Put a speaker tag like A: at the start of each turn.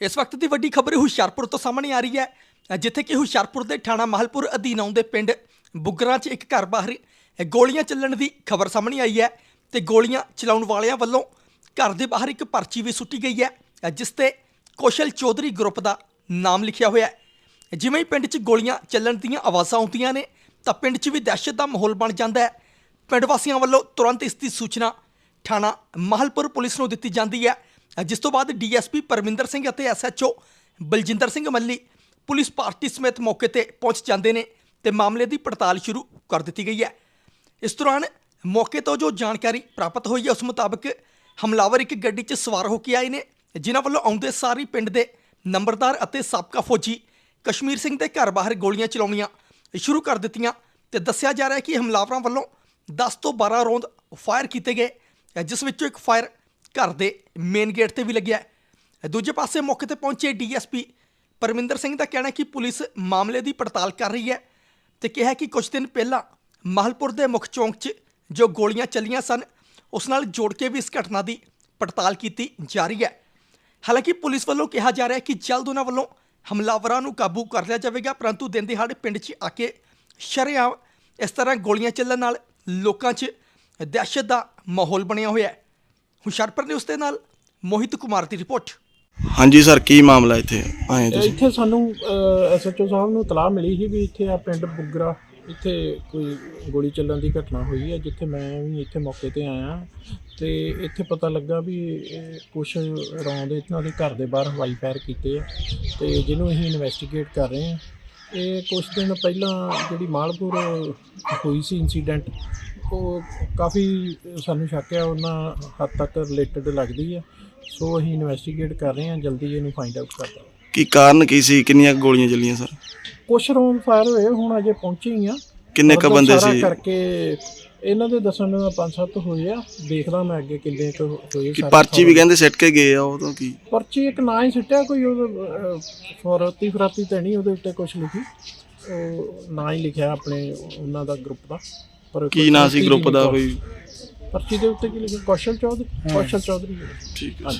A: ਇਸ ਵਕਤ ਦੀ ਵੱਡੀ ਖਬਰ ਹੁਸ਼ਿਆਰਪੁਰ ਤੋਂ ਸਾਹਮਣੇ ਆ ਰਹੀ ਹੈ। ਜਿੱਥੇ ਕਿ ਹੁਸ਼ਿਆਰਪੁਰ ਦੇ ਥਾਣਾ ਮਾਹਲਪੁਰ ਅਧੀਨ ਆਉਂਦੇ ਪਿੰਡ ਬੁੱਗਰਾਂ 'ਚ ਇੱਕ ਘਰ ਬਾਹਰ ਗੋਲੀਆਂ ਚੱਲਣ ਦੀ ਖਬਰ ਸਾਹਮਣੇ ਆਈ ਹੈ ਤੇ ਗੋਲੀਆਂ ਚਲਾਉਣ ਵਾਲਿਆਂ ਵੱਲੋਂ ਘਰ ਦੇ ਬਾਹਰ ਇੱਕ ਪਰਚੀ ਵੀ ਸੁੱਟੀ ਗਈ ਹੈ ਜਿਸ ਤੇ ਕੌਸ਼ਲ ਚੌਧਰੀ ਗਰੁੱਪ ਦਾ ਨਾਮ ਲਿਖਿਆ ਹੋਇਆ ਹੈ। ਜਿਵੇਂ ਹੀ ਪਿੰਡ 'ਚ ਗੋਲੀਆਂ ਚੱਲਣ ਦੀਆਂ ਆਵਾਜ਼ਾਂ ਆਉਂਦੀਆਂ ਨੇ, ਤਾਂ ਪਿੰਡ 'ਚ ਵੀ ਦਹਿਸ਼ਤ ਦਾ ਮਾਹੌਲ ਬਣ ਜਾਂਦਾ ਹੈ। ਪਿੰਡ ਵਾਸੀਆਂ ਵੱਲੋਂ ਤੁਰੰਤ ਇਸ ਦੀ ਸੂਚਨਾ ਥਾਣਾ ਮਾਹਲਪੁਰ ਪੁਲਿਸ ਨੂੰ ਦਿੱਤੀ ਜਾਂਦੀ ਹੈ। ਜਿਸ ਤੋਂ ਬਾਅਦ ਡੀਐਸਪੀ ਪਰਮਿੰਦਰ ਸਿੰਘ ਅਤੇ SHO Baljinder Singh Malli police party ਸਮੇਤ ਮੌਕੇ ਤੇ ਪਹੁੰਚ ਜਾਂਦੇ ਨੇ ਤੇ ਮਾਮਲੇ ਦੀ ਪੜਤਾਲ ਸ਼ੁਰੂ ਕਰ ਦਿੱਤੀ ਗਈ ਹੈ। ਇਸ ਦੌਰਾਨ ਮੌਕੇ ਤੋਂ ਜੋ ਜਾਣਕਾਰੀ ਪ੍ਰਾਪਤ ਹੋਈ ਹੈ, ਉਸ ਮੁਤਾਬਕ ਹਮਲਾਵਰ ਇੱਕ ਗੱਡੀ 'ਚ ਸਵਾਰ ਹੋ ਕੇ ਆਏ ਨੇ, ਜਿਨ੍ਹਾਂ ਵੱਲੋਂ ਆਉਂਦੇ ਸਾਰੀ ਪਿੰਡ ਦੇ ਨੰਬਰਦਾਰ ਅਤੇ ਸਾਬਕਾ ਫੌਜੀ ਕਸ਼ਮੀਰ ਸਿੰਘ ਦੇ ਘਰ ਬਾਹਰ ਗੋਲੀਆਂ ਚਲਾਉਣੀਆਂ ਸ਼ੁਰੂ ਕਰ ਦਿੱਤੀਆਂ ਤੇ ਦੱਸਿਆ ਜਾ ਰਿਹਾ ਹੈ ਕਿ ਹਮਲਾਵਰਾਂ ਵੱਲੋਂ 10 ਤੋਂ 12 ਰੌਂਦ ਫਾਇਰ ਕੀਤੇ ਗਏ, ਜਿਸ ਵਿੱਚੋਂ ਇੱਕ ਫਾਇਰ ਘਰ ਦੇ ਮੇਨ ਗੇਟ ਤੇ ਵੀ ਲੱਗਿਆ ਦੂਜੇ ਪਾਸੇ ਮੌਕੇ ਤੇ ਪਹੁੰਚੇ ਡੀਐਸਪੀ ਪਰਮਿੰਦਰ ਸਿੰਘ ਦਾ ਕਹਿਣਾ ਕਿ ਪੁਲਿਸ ਮਾਮਲੇ ਦੀ ਪੜਤਾਲ ਕਰ ਰਹੀ ਹੈ ਤੇ ਕਿਹਾ ਕਿ ਕੁਝ ਦਿਨ ਪਹਿਲਾਂ ਮਾਹਲਪੁਰ ਦੇ ਮੁੱਖ ਚੌਂਕ 'ਚ ਜੋ ਗੋਲੀਆਂ ਚੱਲੀਆਂ ਸਨ, ਉਸ ਨਾਲ ਜੋੜ ਕੇ ਵੀ ਇਸ ਘਟਨਾ ਦੀ ਪੜਤਾਲ ਕੀਤੀ ਜਾ ਰਹੀ ਹੈ। ਹਾਲਾਂਕਿ ਪੁਲਿਸ ਵੱਲੋਂ ਕਿਹਾ ਜਾ ਰਿਹਾ ਹੈ ਕਿ ਜਲਦ ਉਹਨਾਂ ਵੱਲੋਂ ਹਮਲਾਵਰਾਂ ਨੂੰ ਕਾਬੂ ਕਰ ਲਿਆ ਜਾਵੇਗਾ, ਪਰੰਤੂ ਦਿਨ ਦਿਹਾੜੇ ਪਿੰਡ 'ਚ ਆ ਕੇ ਸ਼ਰੇਆਮ ਇਸ ਤਰ੍ਹਾਂ ਗੋਲੀਆਂ ਚੱਲਣ ਨਾਲ ਲੋਕਾਂ 'ਚ ਦਹਿਸ਼ਤ ਦਾ ਮਾਹੌਲ ਬਣਿਆ ਹੋਇਆ ਹੈ। ਹੁਸ਼ਿਆਰਪੁਰ ਨਿਊਜ਼ ਦੇ ਨਾਲ ਮੋਹਿਤ ਕੁਮਾਰ ਦੀ ਰਿਪੋਰਟ।
B: ਹਾਂਜੀ ਸਰ ਕੀ ਮਾਮਲਾ ਇੱਥੇ? ਆਏ ਤੁਸੀਂ।
C: ਇੱਥੇ ਸਾਨੂੰ ਐਸਐਚਓ ਸਾਹਿਬ ਨੂੰ ਤਲਾਹ ਮਿਲੀ ਸੀ ਵੀ ਇੱਥੇ ਆ ਪਿੰਡ ਬੁੱਗਰਾ ਇੱਥੇ ਕੋਈ ਗੋਲੀ ਚੱਲਣ ਦੀ ਘਟਨਾ ਹੋਈ ਹੈ ਜਿੱਥੇ ਮੈਂ ਵੀ ਇੱਥੇ ਮੌਕੇ ਤੇ ਆਇਆ। ਤੇ ਇੱਥੇ ਪਤਾ ਲੱਗਾ ਵੀ ਇਹ ਕੁਛ ਰੌਂਦ ਇਹਨਾਂ ਦੇ ਘਰ ਦੇ ਬਾਹਰ ਹਵਾਈ ਫਾਇਰ ਕੀਤੇ ਆ ਤੇ ਜਿਹਨੂੰ ਅਸੀਂ ਇਨਵੈਸਟੀਗੇਟ ਕਰ ਰਹੇ ਹਾਂ। ਇਹ ਕੁਝ ਦਿਨ ਪਹਿਲਾਂ ਜਿਹੜੀ ਮਾਲਪੁਰ ਹੋਈ ਸੀ ਇਨਸੀਡੈਂਟ ਉਹ ਕਾਫੀ ਸਾਨੂੰ ਸ਼ੱਕ ਹੈ ਉਹਨਾਂ ਹੱਦ ਤੱਕ ਰਿਲੇਟਡ ਲੱਗਦੀ ਹੈ। ਸੋ ਅਸੀਂ ਇਨਵੈਸਟੀਗੇਟ ਕਰ ਰਹੇ ਹਾਂ ਜਲਦੀ ਇਹਨੂੰ ਫਾਈਂਡ ਆਊਟ ਕਰਦਾ
B: ਕੀ ਕਾਰਨ ਕੀ ਸੀ? ਕਿੰਨੀਆਂ ਕੁ ਗੋਲੀਆਂ ਚੱਲੀਆਂ ਸਰ?
C: ਕੁਛ ਰੌਂਡ ਫਾਇਰ ਹੋਏ ਹੁਣ ਅਜੇ ਪਹੁੰਚੇ ਹੀ ਆ।
B: ਕਿੰਨੇ ਕ ਬੰਦੇ
C: ਸਾਰਾ
B: ਸੀ?
C: ਕਰਕੇ ਇਹਨਾਂ ਦੇ ਦੱਸਣ ਨਾਲ ਪੰਜ ਸੱਤ ਹੋਏ ਆ। ਦੇਖਦਾ ਮੈਂ ਅੱਗੇ ਕਿੰਨੇ ਕੁ ਹੋਏ
B: ਕੀ
C: ਸਾਰੇ
B: ਪਰਚੀ ਵੀ ਕਹਿੰਦੇ ਸਿੱਟ ਕੇ ਗਏ ਆ ਉਹ ਤਾਂ ਕੀ?
C: ਪਰਚੀ ਇੱਕ ਨਾਂ ਹੀ ਸਿੱਟਿਆ ਕੋਈ ਉਹ ਫੋਰਤੀ ਫਰਾਤੀ ਤੇ ਨਹੀਂ ਉਹਦੇ ਉੱਤੇ ਕੁਝ ਲਿਖੀ। ਉਹ ਨਾਂ ਹੀ ਲਿਖਿਆ ਆਪਣੇ ਉਹਨਾਂ ਦਾ ਗਰੁੱਪ ਦਾ। ਪਰ
B: ਕੀ ਨਾਂ ਸੀ ਗਰੁੱਪ
C: ਦੀ
B: ਕੋਈ?
C: ਪਰਚੀ ਦੇ ਉੱਤੇ ਕੀ ਲਿਖਿਆ? ਕੌਸ਼ਲ ਚੌਧਰੀ ਕੌਸ਼ਲ ਚੌਧਰੀ।
B: ਠੀਕ ਹੈ